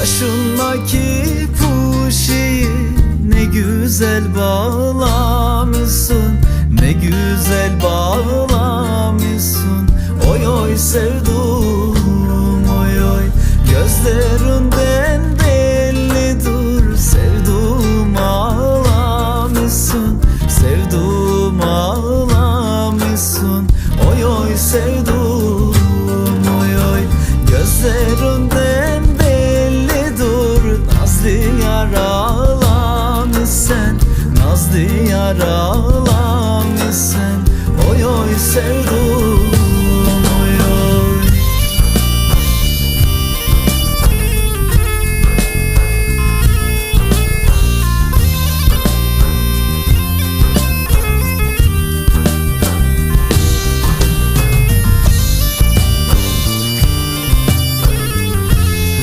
Başındaki puşeyi ne güzel bağlamışsın Ne güzel bağlamışsın. Oy oy sevdum oy oy. Gözlerinden bellidir Sevdum ağlamışsın Sevdum ağlamışsın. Oy oy sevdum yaralanmışsın Nazlı yaralanmışsın Oy oy sevdum